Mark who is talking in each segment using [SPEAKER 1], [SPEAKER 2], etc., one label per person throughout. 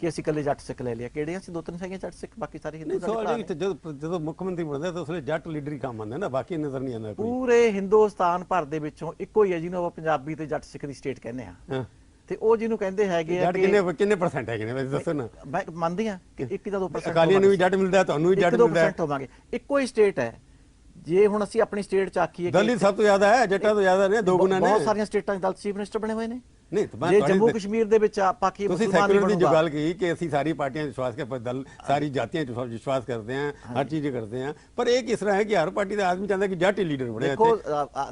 [SPEAKER 1] ਕਿ ਅਸੀਂ ਇਕੱਲੇ ਜੱਟ ਸਿੱਖ ਲੈ ਲਿਆ? ਕਿਹੜੇ ਅਸੀਂ ਦੋ ਤਿੰਨ ਹੈਗੇ ਜੱਟ ਸਿੱਖ ਬਾਕੀ ਸਾਰੇ ਹਿੰਦੂ ਸਾਡੇ
[SPEAKER 2] ਜਦੋਂ ਜਦੋਂ ਮੁੱਖ ਮੰਤਰੀ ਬਣਦਾ ਤਾਂ ਉਸਲੇ ਜੱਟ ਲੀਡਰ ਹੀ ਕੰਮ ਆਉਂਦਾ ਨਾ ਬਾਕੀ ਨਜ਼ਰ ਨਹੀਂ ਆਉਂਦਾ
[SPEAKER 1] ਪੂਰੇ ਹਿੰਦੁਸਤਾਨ ਭਰ ਦੇ ਵਿੱਚੋਂ ਇੱਕੋ ਹੀ ਹੈ ਜਿਹਨੂੰ ਆਪਾਂ ਪੰਜਾਬੀ ਤੇ ਜੱਟ ਸਿੱਖ ਦੀ ਸਟੇਟ ਕਹਿੰਦੇ ਆ ਤੇ ਉਹ ਜਿਹਨੂੰ ਕਹਿੰਦੇ ਹੈਗੇ ਆ
[SPEAKER 2] ਜੱਟ ਕਿੰਨੇ ਕਿੰਨੇ ਪਰਸੈਂਟ ਹੈਗੇ ਨੇ? ਵੈਸੇ ਦੱਸੋ ਨਾ।
[SPEAKER 1] ਮੈਂ ਮੰਨਦੀ ਆ ਕਿ 1 ਜਾਂ 2%
[SPEAKER 2] ਅਕਾਲੀਆਂ ਨੂੰ ਵੀ ਜੱਟ ਮਿਲਦਾ ਤੁਹਾਨੂੰ ਵੀ ਜੱਟ ਮਿਲਦਾ। ਹੈ।
[SPEAKER 1] 2% ਹੋਵਾਂਗੇ। ਇੱਕੋ ਹੀ ਸਟੇਟ ਹੈ। ਜੇ ਹੁਣ ਅਸੀਂ ਆਪਣੀ ਸਟੇਟ ਚ ਆਖੀਏ ਕਿ
[SPEAKER 2] ਦਲਿਤ ਸਭ ਤੋਂ ਜ਼ਿਆਦਾ ਹੈ ਜੱਟਾਂ ਤੋਂ ਜ਼ਿਆਦਾ ਨੇ ਦੋ ਗੁਣਾ ਨੇ।
[SPEAKER 1] ਬਹੁਤ ਸਾਰੀਆਂ ਸਟੇਟਾਂ 'ਚ ਦਲਿਤ ਚੀਫ ਮਿਨਿਸਟਰ ਬਣੇ ਹੋਏ ਨੇ।
[SPEAKER 2] ਨਹੀਂ ਤਾਂ
[SPEAKER 1] ਜੇ ਜੰਮੂ ਕਸ਼ਮੀਰ ਦੇ ਵਿੱਚ ਆਪਾਂ ਕੀ
[SPEAKER 2] ਤੁਸੀਂ ਸੈਕੂਲਰ ਦੀ ਜੋ ਗੱਲ ਕਹੀ ਕਿ ਅਸੀਂ ਸਾਰੀ ਪਾਰਟੀਆਂ ਵਿਸ਼ਵਾਸ ਕਰਦੇ ਦਲ ਸਾਰੀ ਜਾਤੀਆਂ ਵਿਸ਼ਵਾਸ ਕਰਦੇ ਹਾਂ ਹਰ ਚੀਜ਼ ਕਰਦੇ ਹਾਂ। ਪਰ ਇਹ ਕਿਸ ਤਰ੍ਹਾਂ ਹੈ ਕਿ ਹਰ ਪਾਰਟੀ ਦਾ ਆਦਮੀ ਚਾਹੁੰਦਾ ਕਿ ਜੱਟ ਹੀ ਲੀਡਰ ਬਣੇ
[SPEAKER 1] ਦੇਖੋ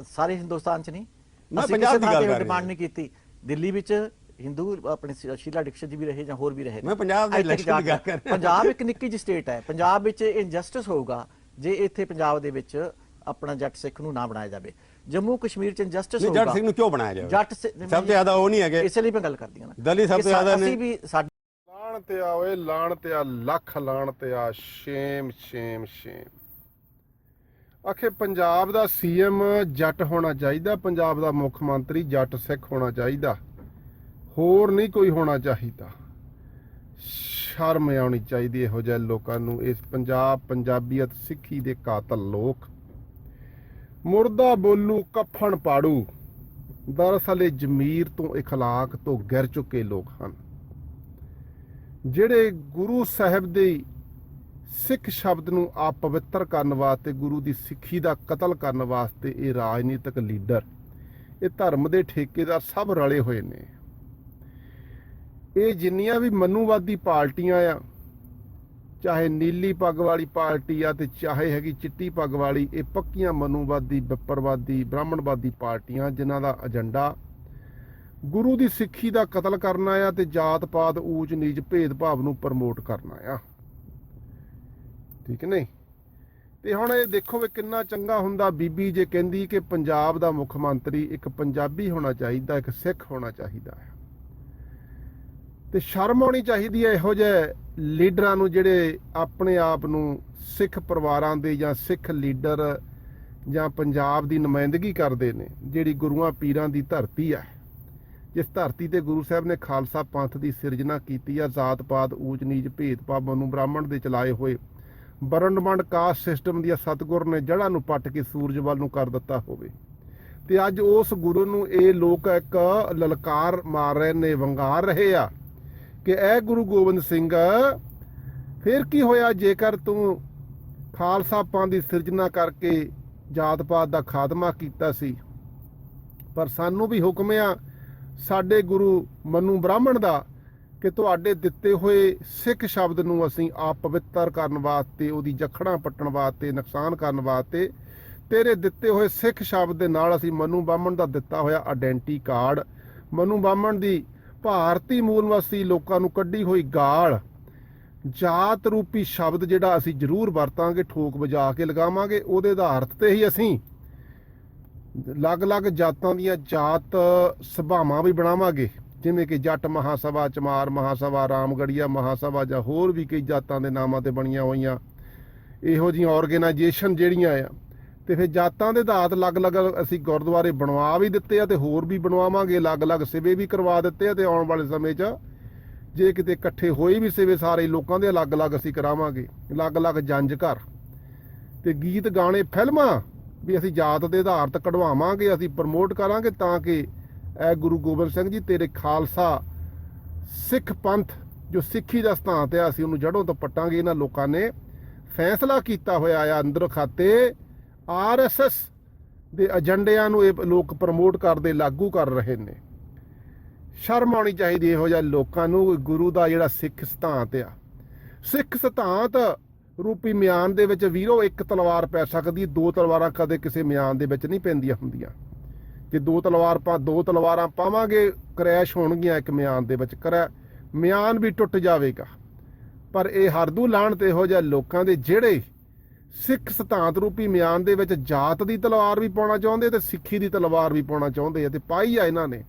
[SPEAKER 1] ਸਾਰੇ ਹਿੰਦੁਸਤਾਨ 'ਚ ਨਹੀਂ।
[SPEAKER 2] ਮੈਂ
[SPEAKER 1] ਅਸੀਂ
[SPEAKER 2] ਪੰਜਾਬ ਦੀ ਗੱਲ ਕਰ
[SPEAKER 1] ਡਿਮਾਂਡ ਨਹੀਂ ਕੀਤੀ। ਦਿੱਲੀ ਵਿੱਚ ਹਿੰਦੂ ਆਪਣੇ ਸ਼ੀਲਾ ਦੀਕਸ਼ਤ ਜੀ ਵੀ ਰਹੇ ਜਾਂ ਹੋਰ ਵੀ ਰਹੇ।
[SPEAKER 2] ਮੈਂ ਪੰਜਾਬ ਦੇ election ਦੀ ਗੱਲ
[SPEAKER 1] ਕੇ-
[SPEAKER 2] ਕਰ ਰਿਹਾ।
[SPEAKER 1] ਪੰਜਾਬ ਇੱਕ ਨਿੱਕੀ ਜਿਹੀ ਸਟੇਟ ਹੈ। ਪੰਜਾਬ ਵਿੱਚ ਇਨਜਸਟਿਸ ਹੋਊਗਾ ਜੇ ਇੱਥੇ ਪੰਜਾਬ ਦੇ ਵਿੱਚ ਆਪਣਾ ਜੱਟ ਸਿੱਖ ਨੂੰ ਨਾ ਬਣਾਇਆ ਜਾਵੇ। ਜੰਮੂ ਕਸ਼ਮੀਰ 'ਚ ਇਨਜਸਟਿਸ ਹੋਊਗਾ
[SPEAKER 2] ਜੱਟ ਸਿੰਘ ਨੂੰ ਕਿਉਂ ਬਣਾਇਆ ਜਾਵੇ?
[SPEAKER 1] ਜੱਟ
[SPEAKER 2] ਸਭ ਤੋਂ ਜ਼ਿਆਦਾ ਉਹ ਨਹੀਂ ਹੈਗੇ।
[SPEAKER 1] ਇਸੇ ਲਈ ਮੈਂ ਗੱਲ ਕਰਦੀ ਹਾਂ ਨਾ।
[SPEAKER 2] ਦਲਿਤ ਸਭ ਤੋਂ ਜ਼ਿਆਦਾ ਨੇ।
[SPEAKER 1] ਅਸੀਂ ਵੀ ਸਾਡੇ
[SPEAKER 3] ਲਾਣ ਤੇ ਆ ਓਏ ਲਾਣ ਤੇ ਆ ਲੱਖ ਲਾਣ ਤੇ ਆ ਸ਼ੇਮ ਸ਼ੇਮ ਸ਼ੇਮ। ਆਖੇ ਪੰਜਾਬ ਦਾ ਸੀਐਮ ਜੱਟ ਹੋਣਾ ਚਾਹੀਦਾ ਪੰਜਾਬ ਦਾ ਮੁੱਖ ਮੰਤਰੀ ਜੱਟ ਸਿੱਖ ਹੋਣਾ ਚਾਹੀਦਾ। ਹੋਰ ਨਹੀਂ ਕੋਈ ਹੋਣਾ ਚਾਹੀਦਾ। ਸ਼ਰਮ ਆਉਣੀ ਚਾਹੀਦੀ ਇਹੋ ਜਿਹੇ ਲੋਕਾਂ ਨੂੰ। ਇਸ ਪੰਜਾਬ ਪੰਜਾਬੀਅਤ ਸਿੱਖੀ ਦੇ ਕਾਤਲ ਲੋਕ। ਮੁਰਦਾ ਬੋਲੂ ਕਫਨ ਪਾੜੂ ਦਰਅਸਲ ਇਹ ਜ਼ਮੀਰ ਤੋਂ اخلاق ਤੋਂ ਗਿਰ ਚੁੱਕੇ ਲੋਕ ਹਨ ਜਿਹੜੇ ਗੁਰੂ ਸਾਹਿਬ ਦੇ ਸਿੱਖ ਸ਼ਬਦ ਨੂੰ ਆਪ ਪਵਿੱਤਰ ਕਰਨ ਵਾਸਤੇ ਗੁਰੂ ਦੀ ਸਿੱਖੀ ਦਾ ਕਤਲ ਕਰਨ ਵਾਸਤੇ ਇਹ ਰਾਜਨੀਤਿਕ ਲੀਡਰ ਇਹ ਧਰਮ ਦੇ ਠੇਕੇਦਾਰ ਸਭ ਰਲੇ ਹੋਏ ਨੇ ਇਹ ਜਿੰਨੀਆਂ ਵੀ ਮਨੂਵਾਦੀ ਪਾਰਟੀਆਂ ਆ ਚਾਹੇ ਨੀਲੀ ਪੱਗ ਵਾਲੀ ਪਾਰਟੀ ਆ ਤੇ ਚਾਹੇ ਹੈਗੀ ਚਿੱਟੀ ਪੱਗ ਵਾਲੀ, ਇਹ ਪੱਕੀਆਂ ਮਨੂਵਾਦੀ, ਵਿਪਰਵਾਦੀ, ਬ੍ਰਾਹਮਣਵਾਦੀ ਪਾਰਟੀਆਂ ਜਿਨ੍ਹਾਂ ਦਾ ਏਜੰਡਾ ਗੁਰੂ ਦੀ ਸਿੱਖੀ ਦਾ ਕਤਲ ਕਰਨਾ ਆ ਤੇ ਜਾਤ ਪਾਤ, ਊਚ ਨੀਚ ਭੇਦਭਾਵ ਨੂੰ ਪ੍ਰਮੋਟ ਕਰਨਾ ਆ ਠੀਕ ਨਹੀਂ? ਤੇ ਹੁਣ ਇਹ ਦੇਖੋ ਵੀ ਕਿੰਨਾ ਚੰਗਾ ਹੁੰਦਾ। ਬੀਬੀ ਜੇ ਕਹਿੰਦੀ ਕਿ ਪੰਜਾਬ ਦਾ ਮੁੱਖ ਮੰਤਰੀ ਇੱਕ ਪੰਜਾਬੀ ਹੋਣਾ ਚਾਹੀਦਾ, ਇੱਕ ਸਿੱਖ ਹੋਣਾ ਚਾਹੀਦਾ ਹੈ ਤੇ ਸ਼ਰਮ ਆਉਣੀ ਚਾਹੀਦੀ ਹੈ ਇਹੋ ਜਿਹੇ ਲੀਡਰਾਂ ਨੂੰ ਜਿਹੜੇ ਆਪਣੇ ਆਪ ਨੂੰ ਸਿੱਖ ਪਰਿਵਾਰਾਂ ਦੇ ਜਾਂ ਸਿੱਖ ਲੀਡਰ ਜਾਂ ਪੰਜਾਬ ਦੀ ਨੁਮਾਇੰਦਗੀ ਕਰਦੇ ਨੇ, ਜਿਹੜੀ ਗੁਰੂਆਂ ਪੀਰਾਂ ਦੀ ਧਰਤੀ ਹੈ। ਜਿਸ ਧਰਤੀ ਤੇ ਗੁਰੂ ਸਾਹਿਬ ਨੇ ਖਾਲਸਾ ਪੰਥ ਦੀ ਸਿਰਜਣਾ ਕੀਤੀ ਆ, ਜਾਤ ਪਾਤ, ਊਚ ਨੀਚ ਭੇਦਭਾਵ ਨੂੰ ਬ੍ਰਾਹਮਣ ਦੇ ਚਲਾਏ ਹੋਏ। ਬਰਨਮੰਡ ਕਾਸਟ ਸਿਸਟਮ ਦੀਆਂ ਸਤਗੁਰ ਨੇ ਜੜ੍ਹਾਂ ਨੂੰ ਪੱਟ ਕੇ ਸੂਰਜ ਵੱਲ ਨੂੰ ਕਰ ਦਿੱਤਾ ਹੋਵੇ। ਤੇ ਅੱਜ ਉਸ ਗੁਰੂ ਨੂੰ ਇਹ ਲੋਕ ਇੱਕ ਲਲਕਾਰ ਮਾਰ ਰਹੇ ਨੇ, ਵੰਗਾਰ ਰਹੇ ਆ। ਕਿ ਇਹ ਗੁਰੂ ਗੋਬਿੰਦ ਸਿੰਘ, ਫਿਰ ਕੀ ਹੋਇਆ ਜੇਕਰ ਤੂੰ ਖਾਲਸਾ ਪੰਥ ਦੀ ਸਿਰਜਣਾ ਕਰਕੇ ਜਾਤ ਪਾਤ ਦਾ ਖਾਤਮਾ ਕੀਤਾ ਸੀ? ਪਰ ਸਾਨੂੰ ਵੀ ਹੁਕਮ ਆ, ਸਾਡੇ ਗੁਰੂ ਮਨੂ ਬ੍ਰਾਹਮਣ ਦਾ, ਕਿ ਤੁਹਾਡੇ ਦਿੱਤੇ ਹੋਏ ਸਿੱਖ ਸ਼ਬਦ ਨੂੰ ਅਸੀਂ ਆਪ ਪਵਿੱਤਰ ਕਰਨ ਵਾਸਤੇ, ਉਹਦੀ ਜਖੜਾਂ ਪੱਟਣ ਵਾਸਤੇ, ਨੁਕਸਾਨ ਕਰਨ ਵਾਸਤੇ, ਤੇਰੇ ਦਿੱਤੇ ਹੋਏ ਸਿੱਖ ਸ਼ਬਦ ਦੇ ਨਾਲ ਅਸੀਂ ਮਨੂ ਬ੍ਰਾਹਮਣ ਦਾ ਦਿੱਤਾ ਹੋਇਆ ਆਇਡੈਂਟੀ ਕਾਰਡ ਮਨੂ ਬ੍ਰਾਹਮਣ ਦੀ ਭਾਰਤੀ ਮੂਲ ਨਿਵਾਸੀ ਲੋਕਾਂ ਨੂੰ ਕੱਢੀ ਹੋਈ ਗਾਲ। ਜਾਤ ਰੂਪੀ ਸ਼ਬਦ ਜਿਹੜਾ ਅਸੀਂ ਜ਼ਰੂਰ ਵਰਤਾਂਗੇ, ਠੋਕ ਵਜਾ ਕੇ ਲਗਾਵਾਂਗੇ, ਉਹਦੇ ਆਧਾਰ ਤੇ ਹੀ ਅਸੀਂ ਅਲੱਗ-ਅਲੱਗ ਜਾਤਾਂ ਦੀਆਂ ਜਾਤ ਸਭਾਵਾਂ ਵੀ ਬਣਾਵਾਂਗੇ। ਜਿਵੇਂ ਕਿ ਜੱਟ ਮਹਾਸਭਾ, ਚਮਾਰ ਮਹਾਸਭਾ, ਰਾਮਗੜੀਆ ਮਹਾਸਭਾ ਜਾਂ ਹੋਰ ਵੀ ਕਈ ਜਾਤਾਂ ਦੇ ਨਾਮਾਂ ਤੇ ਬਣੀਆਂ ਹੋਈਆਂ। ਇਹੋ ਜਿਹੀਆਂ ਆਰਗੇਨਾਈਜੇਸ਼ਨ ਜਿਹੜੀਆਂ ਆ ਤੇ ਫਿਰ ਜਾਤਾਂ ਦੇ ਆਧਾਰ ਅਲੱਗ-ਅਲੱਗ ਅਸੀਂ ਗੁਰਦੁਆਰੇ ਬਣਵਾ ਵੀ ਦਿੱਤੇ ਆ ਤੇ ਹੋਰ ਵੀ ਬਣਵਾਵਾਂਗੇ ਅਲੱਗ-ਅਲੱਗ ਸਿਵੇ ਵੀ ਕਰਵਾ ਦਿੱਤੇ ਆ ਤੇ ਆਉਣ ਵਾਲੇ ਸਮੇਂ 'ਚ ਜੇ ਕਿਤੇ ਇਕੱਠੇ ਹੋਏ ਵੀ ਸਿਵੇ ਸਾਰੇ ਲੋਕਾਂ ਦੇ ਅਲੱਗ-ਅਲੱਗ ਅਸੀਂ ਕਰਾਵਾਂਗੇ ਅਲੱਗ-ਅਲੱਗ ਜੰਜ ਘਰ। ਤੇ ਗੀਤ ਗਾਣੇ ਫਿਲਮਾਂ ਵੀ ਅਸੀਂ ਜਾਤ ਦੇ ਆਧਾਰ ਤੇ ਕਢਵਾਵਾਂਗੇ ਅਸੀਂ ਪ੍ਰਮੋਟ ਕਰਾਂਗੇ ਤਾਂ ਕਿ ਇਹ ਗੁਰੂ ਗੋਬਿੰਦ ਸਿੰਘ ਜੀ ਤੇਰੇ ਖਾਲਸਾ ਸਿੱਖ ਪੰਥ ਜੋ ਸਿੱਖੀ ਦਾ ਸਥਾਨ ਤੇ ਆ, ਅਸੀਂ ਉਹਨੂੰ ਜੜੋਂ ਤੋਂ ਪੱਟਾਂਗੇ। ਇਹਨਾਂ ਲੋਕਾਂ ਨੇ ਫੈਸਲਾ ਕੀਤਾ ਹੋਇਆ ਆ ਅੰਦਰ ਖਾਤੇ ਆਰਐਸਐਸ ਦੇ ਏਜੰਡਿਆਂ ਨੂੰ ਇਹ ਲੋਕ ਪ੍ਰਮੋਟ ਕਰਦੇ ਲਾਗੂ ਕਰ ਰਹੇ ਨੇ। ਸ਼ਰਮ ਆਉਣੀ ਚਾਹੀਦੀ ਇਹੋ ਜਿਹਾ ਲੋਕਾਂ ਨੂੰ ਗੁਰੂ ਦਾ ਜਿਹੜਾ ਸਿੱਖ ਸਿਧਾਂਤ ਆ। ਸਿੱਖ ਸਿਧਾਂਤ ਰੂਪੀ ਮਿਆਨ ਦੇ ਵਿੱਚ ਵੀਰੋ, ਇੱਕ ਤਲਵਾਰ ਪੈ ਸਕਦੀ, ਦੋ ਤਲਵਾਰਾਂ ਕਦੇ ਕਿਸੇ ਮਿਆਨ ਦੇ ਵਿੱਚ ਨਹੀਂ ਪੈਂਦੀਆਂ ਹੁੰਦੀਆਂ। ਜੇ ਦੋ ਤਲਵਾਰ ਪਾ, ਦੋ ਤਲਵਾਰਾਂ ਪਾਵਾਂਗੇ, ਕ੍ਰੈਸ਼ ਹੋਣਗੀਆਂ ਇੱਕ ਮਿਆਨ ਦੇ ਵਿੱਚ। ਕਰੈ, ਮਿਆਨ ਵੀ ਟੁੱਟ ਜਾਵੇਗਾ। ਪਰ ਇਹ ਹਰਦੂ ਲਾਣ ਤੇ ਇਹੋ ਜਿਹਾ ਲੋਕਾਂ ਦੇ ਜਿਹੜੇ ਸਿੱਖ ਸਿਧਾਂਤ ਰੂਪੀ ਮਿਆਨ ਦੇ ਵਿੱਚ ਜਾਤ ਦੀ ਤਲਵਾਰ ਵੀ ਪਾਉਣਾ ਚਾਹੁੰਦੇ ਤੇ ਸਿੱਖੀ ਦੀ ਤਲਵਾਰ ਵੀ ਪਾਉਣਾ ਚਾਹੁੰਦੇ ਆ ਤੇ ਪਾਈ ਆ ਇਹਨਾਂ ਨੇ।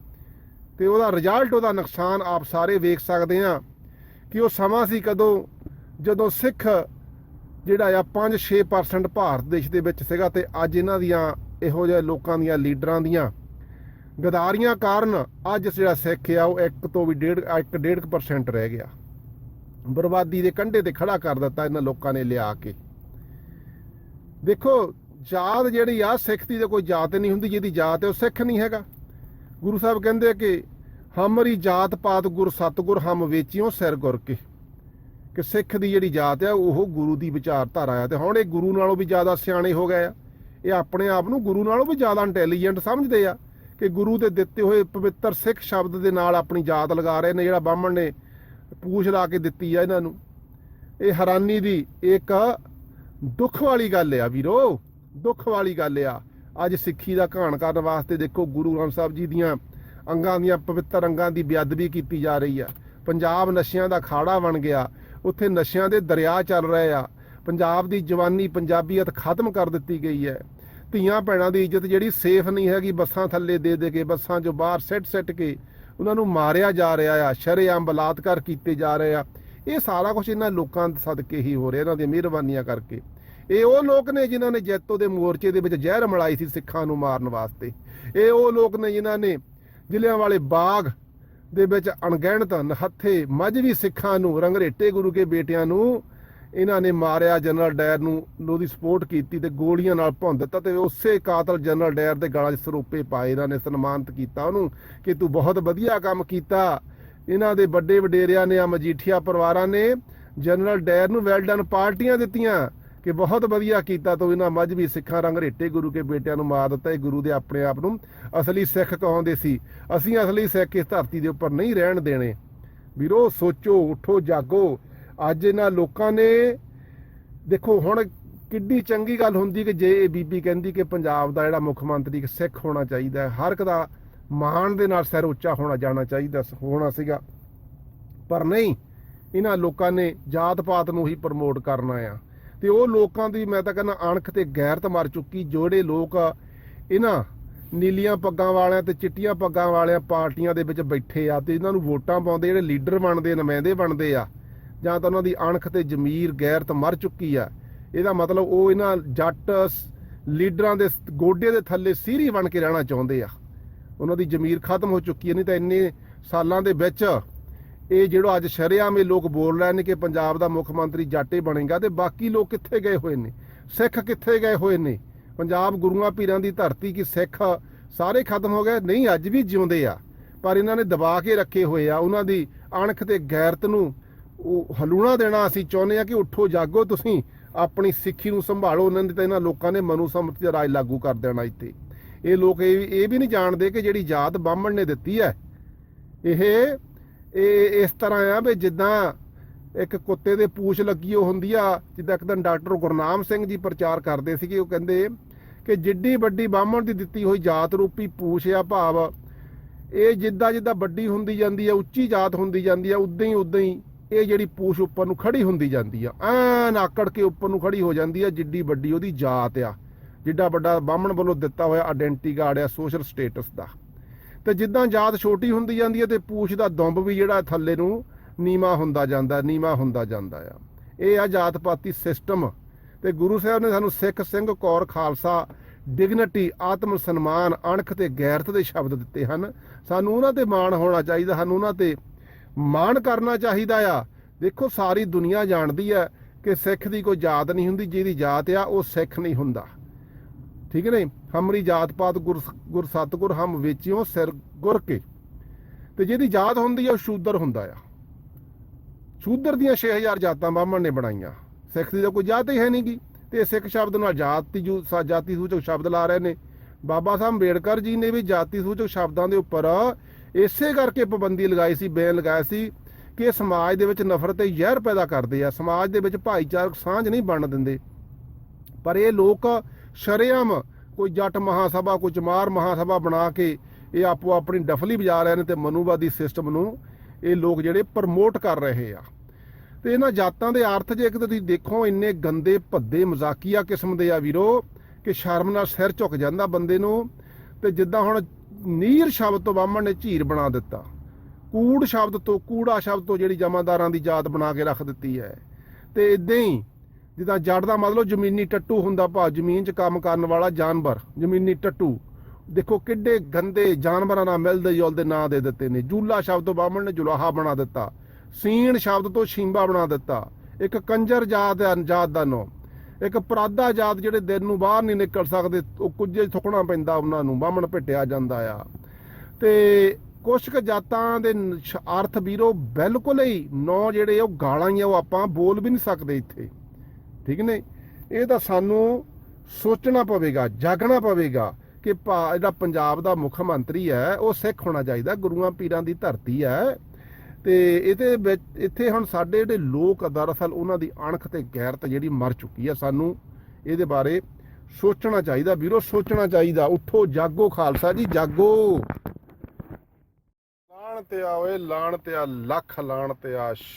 [SPEAKER 3] ਤੇ ਉਹਦਾ ਰਿਜ਼ਲਟ ਉਹਦਾ ਨੁਕਸਾਨ ਆਪ ਸਾਰੇ ਵੇਖ ਸਕਦੇ ਆ ਕਿ ਉਹ ਸਮਾਂ ਸੀ ਕਦੋਂ, ਜਦੋਂ ਸਿੱਖ ਜਿਹੜਾ ਆ 5-6% ਭਾਰਤ ਦੇਸ਼ ਦੇ ਵਿੱਚ ਸੀਗਾ ਤੇ ਅੱਜ ਇਹਨਾਂ ਦੀਆਂ ਇਹੋ ਜਿਹੇ ਲੋਕਾਂ ਦੀਆਂ ਲੀਡਰਾਂ ਦੀਆਂ ਗਦਾਰੀਆਂ ਕਾਰਨ ਅੱਜ ਜਿਹੜਾ ਸਿੱਖ ਆ ਉਹ 1 ਤੋਂ ਵੀ 1.5 1.5% ਰਹਿ ਗਿਆ। ਬਰਬਾਦੀ ਦੇ ਕੰਢੇ ਤੇ ਖੜਾ ਕਰ ਦਿੱਤਾ ਇਹਨਾਂ ਲੋਕਾਂ ਨੇ ਲਿਆ ਕੇ। ਦੇਖੋ, ਜਾਤ ਜਿਹੜੀ ਆ, ਸਿੱਖ ਦੀ ਤਾਂ ਕੋਈ ਜਾਤ ਨਹੀਂ ਹੁੰਦੀ, ਜਿਹਦੀ ਜਾਤ ਹੈ ਉਹ ਸਿੱਖ ਨਹੀਂ ਹੈਗਾ। ਗੁਰੂ ਸਾਹਿਬ ਕਹਿੰਦੇ ਕਿ ਹਮਰੀ ਜਾਤ ਪਾਤ ਗੁਰ ਸਤਗੁਰ, ਹਮ ਵੇਚਿਓ ਸਿਰ ਗੁਰ ਕੇ। ਕਿ ਸਿੱਖ ਦੀ ਜਿਹੜੀ ਜਾਤ ਆ, ਉਹ ਗੁਰੂ ਦੀ ਵਿਚਾਰਧਾਰਾ ਆ। ਤੇ ਹੁਣ ਇਹ ਗੁਰੂ ਨਾਲੋਂ ਵੀ ਜ਼ਿਆਦਾ ਸਿਆਣੇ ਹੋ ਗਏ ਆ। ਇਹ ਆਪਣੇ ਆਪ ਨੂੰ ਗੁਰੂ ਨਾਲੋਂ ਵੀ ਜ਼ਿਆਦਾ ਇੰਟੈਲੀਜੈਂਟ ਸਮਝਦੇ ਆ ਕਿ ਗੁਰੂ ਦੇ ਦਿੱਤੇ ਹੋਏ ਪਵਿੱਤਰ ਸਿੱਖ ਸ਼ਬਦ ਦੇ ਨਾਲ ਆਪਣੀ ਜਾਤ ਲਗਾ ਰਹੇ ਨੇ, ਜਿਹੜਾ ਬਾਹਮਣ ਨੇ ਪੂਛ ਲਾ ਕੇ ਦਿੱਤੀ ਆ ਇਹਨਾਂ ਨੂੰ। ਇਹ ਹੈਰਾਨੀ ਦੀ ਇੱਕ ਦੁੱਖ ਵਾਲੀ ਗੱਲ ਆ ਵੀਰੋ, ਦੁੱਖ ਵਾਲੀ ਗੱਲ ਆ। ਅੱਜ ਸਿੱਖੀ ਦਾ ਘਾਣ ਕਰਨ ਵਾਸਤੇ ਦੇਖੋ ਗੁਰੂ ਗ੍ਰੰਥ ਸਾਹਿਬ ਜੀ ਦੀਆਂ ਅੰਗਾਂ ਦੀਆਂ ਪਵਿੱਤਰ ਅੰਗਾਂ ਦੀ ਬੇਅਦਬੀ ਕੀਤੀ ਜਾ ਰਹੀ ਆ। ਪੰਜਾਬ ਨਸ਼ਿਆਂ ਦਾ ਖਾੜਾ ਬਣ ਗਿਆ। ਉੱਥੇ ਨਸ਼ਿਆਂ ਦੇ ਦਰਿਆ ਚੱਲ ਰਹੇ ਆ। ਪੰਜਾਬ ਦੀ ਜਵਾਨੀ ਪੰਜਾਬੀਅਤ ਖਤਮ ਕਰ ਦਿੱਤੀ ਗਈ ਹੈ। ਧੀਆਂ ਭੈਣਾਂ ਦੀ ਇੱਜ਼ਤ ਜਿਹੜੀ ਸੇਫ ਨਹੀਂ ਹੈਗੀ, ਬੱਸਾਂ ਥੱਲੇ ਦੇ ਦੇ ਕੇ, ਬੱਸਾਂ 'ਚੋਂ ਬਾਹਰ ਸੈੱਟ ਸੈੱਟ ਕੇ ਉਹਨਾਂ ਨੂੰ ਮਾਰਿਆ ਜਾ ਰਿਹਾ ਆ, ਸ਼ਰੇਆਮ ਬਲਾਤਕਾਰ ਕੀਤੇ ਜਾ ਰਹੇ ਆ। ਇਹ ਸਾਰਾ ਕੁਝ ਇਹਨਾਂ ਲੋਕਾਂ ਦੇ ਸਦਕੇ ਹੀ ਹੋ ਰਿਹਾ, ਇਹਨਾਂ ਦੀਆਂ ਮਿਹਰਬਾਨੀਆਂ ਕਰਕੇ। ਇਹ ਉਹ ਲੋਕ ਨੇ ਜਿਨ੍ਹਾਂ ਨੇ ਜੈਤੋ ਦੇ ਮੋਰਚੇ ਦੇ ਵਿੱਚ ਜ਼ਹਿਰ ਮਲਾਈ ਸੀ ਸਿੱਖਾਂ ਨੂੰ ਮਾਰਨ ਵਾਸਤੇ। ਇਹ ਉਹ ਲੋਕ ਨੇ ਜਿਨ੍ਹਾਂ ਨੇ ਜ਼ਿਲ੍ਹਿਆਂ ਵਾਲੇ ਬਾਗ ਦੇ ਵਿੱਚ ਅਣਗਹਿਣਤ ਨਹੱਥੇ ਮਜਵੀ ਸਿੱਖਾਂ ਨੂੰ, ਰੰਗਰੇਟੇ ਗੁਰੂ ਕੇ ਬੇਟਿਆਂ ਨੂੰ ਇਹਨਾਂ ਨੇ ਮਾਰਿਆ, ਜਨਰਲ ਡਾਇਰ ਨੂੰ ਉਹਦੀ ਸਪੋਰਟ ਕੀਤੀ ਤੇ ਗੋਲੀਆਂ ਨਾਲ ਭੁੰਨ ਦਿੱਤਾ ਤੇ ਉਸੇ ਕਾਤਲ ਜਨਰਲ ਡਾਇਰ ਦੇ ਗਾਲਾਂ 'ਚ ਸਰੋਪੇ ਪਾਏ, ਇਹਨਾਂ ਨੇ ਸਨਮਾਨਿਤ ਕੀਤਾ ਉਹਨੂੰ ਕਿ ਤੂੰ ਬਹੁਤ ਵਧੀਆ ਕੰਮ ਕੀਤਾ। ਇਹਨਾਂ ਦੇ ਵੱਡੇ ਵਡੇਰਿਆਂ ਨੇ ਆ ਮਜੀਠੀਆ ਪਰਿਵਾਰਾਂ ਨੇ ਜਨਰਲ ਡਾਇਰ ਨੂੰ ਵੈਲ ਡਨ ਪਾਰਟੀਆਂ ਦਿੱਤੀਆਂ। ਕਿ ਬਹੁਤ ਵਧੀਆ ਕੀਤਾ ਤੂੰ ਇਹਨਾਂ ਮਜਬੀ ਸਿੱਖਾਂ ਰੰਗ ਰੇਟੇ ਗੁਰੂ ਕੇ ਬੇਟਿਆਂ ਨੂੰ ਮਾਰ ਦਿੱਤਾ, ਇਹ ਗੁਰੂ ਦੇ ਆਪਣੇ ਆਪ ਨੂੰ ਅਸਲੀ ਸਿੱਖ ਕਹਾਉਂਦੇ ਸੀ। ਅਸੀਂ ਅਸਲੀ ਸਿੱਖ ਇਸ ਧਰਤੀ ਦੇ ਉੱਪਰ ਨਹੀਂ ਰਹਿਣ ਦੇਣੇ। ਵੀਰੋ, ਸੋਚੋ, ਉਠੋ, ਜਾਗੋ। ਅੱਜ ਇਹਨਾਂ ਲੋਕਾਂ ਨੇ, ਦੇਖੋ, ਹੁਣ ਕਿੱਡੀ ਚੰਗੀ ਗੱਲ ਹੁੰਦੀ ਕਿ ਜੇ ਇਹ ਬੀਬੀ ਕਹਿੰਦੀ ਕਿ ਪੰਜਾਬ ਦਾ ਜਿਹੜਾ ਮੁੱਖ ਮੰਤਰੀ ਇੱਕ ਸਿੱਖ ਹੋਣਾ ਚਾਹੀਦਾ ਹੈ, ਹਰ ਇੱਕ ਦਾ ਮਾਣ ਦੇ ਨਾਲ ਸਿਰ ਉੱਚਾ ਹੋਣਾ ਜਾਣਾ ਚਾਹੀਦਾ ਸ- ਹੋਣਾ ਸੀਗਾ। ਪਰ ਨਹੀਂ, ਇਹਨਾਂ ਲੋਕਾਂ ਨੇ ਜਾਤ ਪਾਤ ਨੂੰ ਹੀ ਪ੍ਰਮੋਟ ਕਰਨਾ ਆ। ਤੇ ਉਹ ਲੋਕਾਂ ਦੀ ਮੈਂ ਤਾਂ ਕਹਿੰਦਾ ਅਣਖ ਤੇ ਗੈਰਤ ਮਰ ਚੁੱਕੀ, ਜਿਹੜੇ ਲੋਕ ਇਹਨਾਂ ਨੀਲੀਆਂ ਪੱਗਾਂ ਵਾਲਿਆਂ ਤੇ ਚਿੱਟੀਆਂ ਪੱਗਾਂ ਵਾਲਿਆਂ ਪਾਰਟੀਆਂ ਦੇ ਵਿੱਚ ਬੈਠੇ ਆ ਤੇ ਇਹਨਾਂ ਨੂੰ ਵੋਟਾਂ ਪਾਉਂਦੇ ਜਿਹੜੇ ਲੀਡਰ ਬਣਦੇ, ਨੁਮਾਇੰਦੇ ਬਣਦੇ ਆ, ਜਾਂ ਤਾਂ ਉਹਨਾਂ ਦੀ ਅਣਖ ਤੇ ਜ਼ਮੀਰ ਗੈਰਤ ਮਰ ਚੁੱਕੀ ਆ। ਇਹਦਾ ਮਤਲਬ ਉਹ ਇਹਨਾਂ ਜੱਟ ਸ- ਲੀਡਰਾਂ ਦੇ ਗੋਡੇ ਦੇ ਥੱਲੇ ਸੀਰੀ ਬਣ ਕੇ ਰਹਿਣਾ ਚਾਹੁੰਦੇ ਆ। ਉਹਨਾਂ ਦੀ ਜ਼ਮੀਰ ਖਤਮ ਹੋ ਚੁੱਕੀ ਹੈ ਨਹੀਂ ਤਾਂ ਇੰਨੇ ਸਾਲਾਂ ਦੇ ਵਿੱਚ ਇਹ ਜਿਹੜਾ ਅੱਜ ਸ਼ਰੇਆਮ ਲੋਕ ਬੋਲ ਰਹੇ ਨੇ ਕਿ ਪੰਜਾਬ ਦਾ ਮੁੱਖ ਮੰਤਰੀ ਜਾਟੇ ਬਣੇਗਾ ਤੇ ਬਾਕੀ ਲੋਕ ਕਿੱਥੇ ਗਏ ਹੋਏ ਨੇ? ਸਿੱਖ ਕਿੱਥੇ ਗਏ ਹੋਏ ਨੇ? ਪੰਜਾਬ ਗੁਰੂਆਂ ਪੀਰਾਂ ਦੀ ਧਰਤੀ ਕੀ ਸਿੱਖ ਸਾਰੇ ਖਤਮ ਹੋ ਗਏ? ਨਹੀਂ, ਅੱਜ ਵੀ ਜਿਉਂਦੇ ਆ। ਪਰ ਇਹਨਾਂ ਨੇ ਦਬਾ ਕੇ ਰੱਖੇ ਹੋਏ ਆ। ਉਹਨਾਂ ਦੀ ਅਣਖ ਤੇ ਗੈਰਤ ਨੂੰ ਉਹ ਹਲੂਣਾ ਦੇਣਾ ਅਸੀਂ ਚਾਹੁੰਦੇ ਆ ਕਿ ਉੱਠੋ, ਜਾਗੋ ਤੁਸੀਂ। ਆਪਣੀ ਸਿੱਖੀ ਨੂੰ ਸੰਭਾਲੋ। ਉਹਨਾਂ ਨੇ ਤਾਂ ਇਹਨਾਂ ਲੋਕਾਂ ਨੇ ਮਨੂ ਦਾ ਰਾਜ ਲਾਗੂ ਕਰ ਦੇਣਾ ਇੱਥੇ। ਇਹ ਲੋਕ ਇਹ ਵੀ- ਇਹ ਵੀ ਨਹੀਂ ਜਾਣਦੇ ਕਿ ਜਿਹੜੀ ਜਾਤ ਬਾਹਮਣ ਨੇ ਦਿੱਤੀ ਹੈ। ਇਹ ਇਹ ਇਸ ਤਰ੍ਹਾਂ ਆ ਵੀ ਜਿੱਦਾਂ ਇੱਕ ਕੁੱਤੇ ਦੇ ਪੂਛ ਲੱਗੀ ਉਹ ਹੁੰਦੀ ਆ, ਜਿੱਦਾਂ ਇੱਕ ਦਿਨ ਡਾਕਟਰ ਗੁਰਨਾਮ ਸਿੰਘ ਜੀ ਪ੍ਰਚਾਰ ਕਰਦੇ ਸੀਗੇ, ਉਹ ਕਹਿੰਦੇ ਕਿ ਜਿੱਡੀ ਵੱਡੀ ਬਾਹਮਣ ਦੀ ਦਿੱਤੀ ਹੋਈ ਜਾਤ ਰੂਪੀ ਪੂਛ ਆ ਭਾਵ, ਇਹ ਜਿੱਦਾਂ ਜਿੱਦਾਂ ਵੱਡੀ ਹੁੰਦੀ ਜਾਂਦੀ ਆ, ਉੱਚੀ ਜਾਤ ਹੁੰਦੀ ਜਾਂਦੀ ਆ, ਉਦਾਂ ਹੀ ਉਦਾਂ ਹੀ ਇਹ ਜਿਹੜੀ ਪੂਛ ਉੱਪਰ ਨੂੰ ਖੜੀ ਹੁੰਦੀ ਜਾਂਦੀ ਆ। ਐਨ ਆਕੜ ਕੇ ਉੱਪਰ ਨੂੰ ਖੜੀ ਹੋ ਜਾਂਦੀ ਆ, ਜਿੱਡੀ ਵੱਡੀ ਉਹਦੀ ਜਾਤ ਆ, ਜਿੱਡਾ ਵੱਡਾ ਬਾਹਮਣ ਵੱਲੋਂ ਦਿੱਤਾ ਹੋਇਆ ਆਇਡੈਂਟੀ ਕਾਰਡ ਆ ਸੋਸ਼ਲ ਸਟੇਟਸ ਦਾ। ਤੇ ਜਿੱਦਾਂ ਜਾਤ ਛੋਟੀ ਹੁੰਦੀ ਜਾਂਦੀ ਹੈ ਤੇ ਪੂਛ ਦਾ ਦੁੰਬ ਵੀ ਜਿਹੜਾ ਥੱਲੇ ਨੂੰ ਨੀਵਾ ਹੁੰਦਾ ਜਾਂਦਾ, ਨੀਵਾ ਹੁੰਦਾ ਜਾਂਦਾ ਆ। ਇਹ ਆ ਜਾਤ ਪਾਤੀ ਸਿਸਟਮ। ਤੇ ਗੁਰੂ ਸਾਹਿਬ ਨੇ ਸਾਨੂੰ ਸਿੱਖ ਸਿੰਘ ਕੌਰ ਖਾਲਸਾ, ਡਿਗਨਿਟੀ, ਆਤਮ ਸਨਮਾਨ, ਅਣਖ ਤੇ ਗੈਰਤ ਦੇ ਸ਼ਬਦ ਦਿੱਤੇ ਹਨ। ਸਾਨੂੰ ਉਹਨਾਂ ਤੇ ਮਾਣ ਹੋਣਾ ਚਾਹੀਦਾ, ਸਾਨੂੰ ਉਹਨਾਂ ਤੇ ਮਾਣ ਕਰਨਾ ਚਾਹੀਦਾ ਆ। ਦੇਖੋ, ਸਾਰੀ ਦੁਨੀਆ ਜਾਣਦੀ ਹੈ ਕਿ ਸਿੱਖ ਦੀ ਕੋਈ ਜਾਤ ਨਹੀਂ ਹੁੰਦੀ, ਜਿਹਦੀ ਜਾਤ ਆ, ਉਹ ਸਿੱਖ ਨਹੀਂ ਹੁੰਦਾ। ਠੀਕ ਨੇ ਹਮਰੀ ਜਾਤ ਪਾਤ ਗੁਰ ਗੁਰ ਸਤਗੁਰ ਹਮ ਵੇਚਿਓ ਸਿਰ ਗੁਰ ਕੇ। ਤੇ ਜਿਹਦੀ ਜਾਤ ਹੁੰਦੀ ਆ, ਉਹ ਸ਼ੂਦਰ ਹੁੰਦਾ ਆ। ਸ਼ੂਦਰ ਦੀਆਂ 6000 ਜਾਤਾਂ ਬਾਹਮਣ ਨੇ ਬਣਾਈਆਂ। ਸਿੱਖ ਦੀ ਤਾਂ ਕੋਈ ਜਾਤ ਹੀ ਹੈ ਨਹੀਂਗੀ ਤੇ ਸਿੱਖ ਸ਼ਬਦ ਨਾਲ ਜਾਤੀ ਜਾਤੀ ਸੂਚਕ ਸ਼ਬਦ ਲਾ ਰਹੇ ਨੇ। ਬਾਬਾ ਸਾਹਿਬ ਅੰਬੇਡਕਰ ਜੀ ਨੇ ਵੀ ਜਾਤੀ ਸੂਚਕ ਸ਼ਬਦਾਂ ਦੇ ਉੱਪਰ ਇਸੇ ਕਰਕੇ ਪਾਬੰਦੀ ਲਗਾਈ ਸੀ, ਬੈਨ ਲਗਾਇਆ ਸੀ ਕਿ ਸਮਾਜ ਦੇ ਵਿੱਚ ਨਫ਼ਰਤ ਤੇ ਜ਼ਹਿਰ ਪੈਦਾ ਕਰਦੇ ਆ। ਸਮਾਜ ਦੇ ਵਿੱਚ ਭਾਈਚਾਰਕ ਸਾਂਝ ਨਹੀਂ ਬਣਨ ਦਿੰਦੇ। ਪਰ ਇਹ ਲੋਕ ਸ਼ਰੇਆਮ ਕੋਈ ਜੱਟ ਮਹਾਸਭਾ, ਕੋਈ ਚਮਾਰ ਮਹਾਸਭਾ ਬਣਾ ਕੇ ਇਹ ਆਪੋ ਆਪਣੀ ਡਫਲੀ ਵਜਾ ਰਹੇ ਨੇ ਤੇ ਮਨੂਵਾਦੀ ਸਿਸਟਮ ਨੂੰ ਇਹ ਲੋਕ ਜਿਹੜੇ ਪ੍ਰਮੋਟ ਕਰ ਰਹੇ ਆ। ਤੇ ਇਹਨਾਂ ਜਾਤਾਂ ਦੇ ਅਰਥ ਜੇ ਇੱਕ ਤੁਸੀਂ ਦੇਖੋ, ਇੰਨੇ ਗੰਦੇ, ਭੱਦੇ, ਮਜ਼ਾਕੀਆ ਕਿਸਮ ਦੇ ਆ ਵੀਰੋ, ਕਿ ਸ਼ਰਮ ਨਾਲ ਸਿਰ ਝੁਕ ਜਾਂਦਾ ਬੰਦੇ ਨੂੰ। ਤੇ ਜਿੱਦਾਂ ਹੁਣ ਨੀਰ ਸ਼ਬਦ ਤੋਂ ਬਾਹਮਣ ਨੇ ਝੀਰ ਬਣਾ ਦਿੱਤਾ। ਕੂੜ ਸ਼ਬਦ ਤੋਂ, ਕੂੜਾ ਸ਼ਬਦ ਤੋਂ ਜਿਹੜੀ ਜਮਾਦਾਰਾਂ ਦੀ ਜਾਤ ਬਣਾ ਕੇ ਰੱਖ ਦਿੱਤੀ ਹੈ। ਤੇ ਇਦਾਂ ਹੀ ਜਿੱਦਾਂ ਜੜ ਦਾ ਮਤਲਬ ਜ਼ਮੀਨੀ ਟੱਟੂ ਹੁੰਦਾ ਭਾ, ਜ਼ਮੀਨ 'ਚ ਕੰਮ ਕਰਨ ਵਾਲਾ ਜਾਨਵਰ, ਜ਼ਮੀਨੀ ਟੱਟੂ। ਦੇਖੋ ਕਿੱਡੇ ਗੰਦੇ ਜਾਨਵਰਾਂ ਨਾਲ ਮਿਲਦੇ ਜੁਲਦੇ ਨਾਂ ਦੇ ਦਿੱਤੇ ਨੇ। ਜੂਲਾ ਸ਼ਬਦ ਤੋਂ ਬਾਹਮਣ ਨੇ ਜੁਲਾਹਾ ਬਣਾ ਦਿੱਤਾ। ਸੀਣ ਸ਼ਬਦ ਤੋਂ ਸ਼ੀਂਬਾ ਬਣਾ ਦਿੱਤਾ। ਇੱਕ ਕੰਜਰ ਜਾਤ ਜਾਤ ਦਾ ਨਾਂ ਇੱਕ ਪਰਾਦਾ ਜਾਤ ਜਿਹੜੇ ਦਿਨ ਨੂੰ ਬਾਹਰ ਨਹੀਂ ਨਿਕਲ ਸਕਦੇ, ਉਹ ਕੁਝੇ ਥੁਕਣਾ ਪੈਂਦਾ ਉਹਨਾਂ ਨੂੰ, ਬਾਹਮਣ ਭਿੱਟਿਆ ਜਾਂਦਾ ਆ। ਤੇ ਕੁਛ ਕੁ ਜਾਤਾਂ ਦੇ ਅਰਥ ਵੀਰੋ ਬਿਲਕੁਲ ਹੀ ਨੌ ਜਿਹੜੇ ਉਹ ਗਾਲਾਂ ਹੀ ਆ, ਉਹ ਆਪਾਂ ਬੋਲ ਵੀ ਨਹੀਂ ਸਕਦੇ ਇੱਥੇ। ਠੀਕ ਨੇ ਇਹ ਤਾਂ ਸਾਨੂੰ ਸੋਚਣਾ ਪਵੇਗਾ ਜਾਗਣਾ ਪਵੇਗਾ ਕਿ ਭਾ- ਜਿਹੜਾ ਪੰਜਾਬ ਦਾ ਮੁੱਖ ਮੰਤਰੀ ਹੈ ਉਹ ਸਿੱਖ ਹੋਣਾ ਚਾਹੀਦਾ ਗੁਰੂਆਂ ਪੀਰਾਂ ਦੀ ਧਰਤੀ ਹੈ। ਤੇ ਇਹਦੇ ਵਿੱਚ ਇੱਥੇ ਹੁਣ ਸਾਡੇ ਜਿਹੜੇ ਲੋਕ ਆ, ਦਰਅਸਲ ਉਹਨਾਂ ਦੀ ਅਣਖ ਤੇ ਗੈਰਤ ਜਿਹੜੀ ਮਰ ਚੁੱਕੀ ਹੈ ਸਾਨੂੰ ਇਹਦੇ ਬਾਰੇ ਸੋਚਣਾ ਚਾਹੀਦਾ। ਵੀਰੋ ਸੋਚਣਾ ਚਾਹੀਦਾ। ਉੱਠੋ ਜਾਗੋ ਖਾਲਸਾ ਜੀ ਜਾਗੋ। ਲਾਣ ਤੇ ਆ ਓਏ ਲਾਣ ਤੇ ਆ ਲੱਖ ਲਾਣ ਤੇ ਆ